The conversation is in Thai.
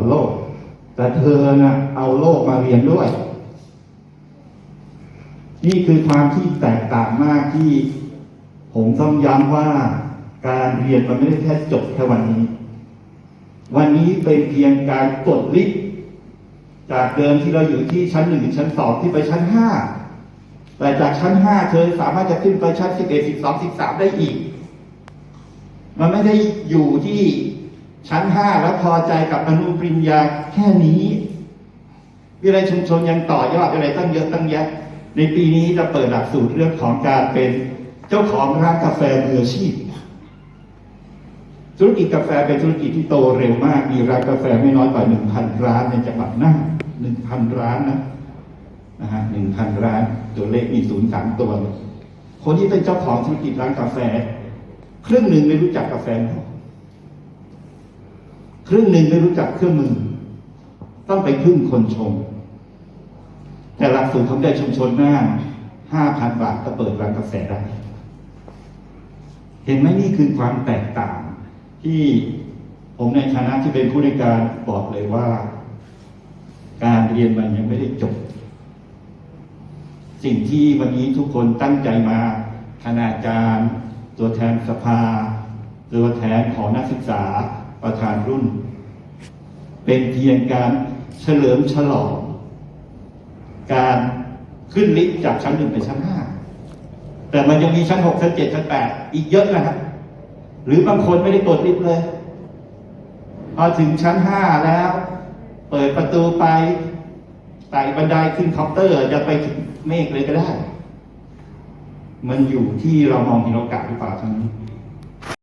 อนโลก แต่เธอนะเอาโลกมาเรียนด้วย นี่คือความที่แตกต่างมากที่ผมต้องย้ำว่าการเรียนมันไม่ได้แค่จบแค่วันนี้ วันนี้เป็นเพียงการกดลิฟต์จากเดิมที่เราอยู่ที่ชั้นหนึ่งชั้นสองที่ไปชั้นห้าแต่จากชั้นห้าเธอสามารถจะขึ้นไปชั้นสิบเอ็ดสิบสองสิบสามได้อีก มันไม่ได้อยู่ที่ ชั้นห้าแล้วพอใจกับอนุปริญญาแค่นี้วิทยาลัยชุมชนยังต่อยอดอะไรตั้งเยอะตั้งแยะ ในปีนี้จะเปิดหลักสูตรเรื่องของการเป็นเจ้าของร้านกาแฟมืออาชีพ ธุรกิจกาแฟเป็นธุรกิจที่โตเร็วมาก มีร้านกาแฟไม่น้อยกว่าหนึ่งพันร้านในจังหวัดน่านหนึ่งพันร้านนะนะฮะหนึ่งพันร้านตัวเลขมีศูนย์สามตัว คนที่เป็นเจ้าของธุรกิจร้านกาแฟ ครึ่งหนึ่งไม่รู้จักกาแฟ ครึ่งหนึ่งไม่รู้จักเครื่องมือ ต้องไปพึ่งคนชงแต่หลักสูตรของได้ชุมชนน่านห้าพันบาทก็เปิดร้านกาแฟได้ เห็นไหมนี่คือความแตกต่าง ที่ผมในฐานะที่เป็นผู้ในการบอกเลยว่า การเรียนมันยังไม่ได้จบ สิ่งที่วันนี้ทุกคนตั้งใจมาคณาจารย์ ตัวแทนสภา ตัวแทนของนักศึกษา ประธานรุ่น เป็นเพียงการเฉลิมฉลอง การขึ้นลิฟต์จากชั้นหนึ่งไปชั้นห้าแต่มันยังมีชั้นหกชั้นเจ็ดชั้นแปดอีกเยอะนะครับ หรือบางคนไม่ได้กดลิฟต์เลย พอถึงชั้นห้าแล้ว เปิดประตูไปไต่บันไดขึ้นเคาน์เตอร์จะไปถึงเมฆเลยก็ได้ มันอยู่ที่เรามองเห็นโอกาสหรือเปล่าเท่านั้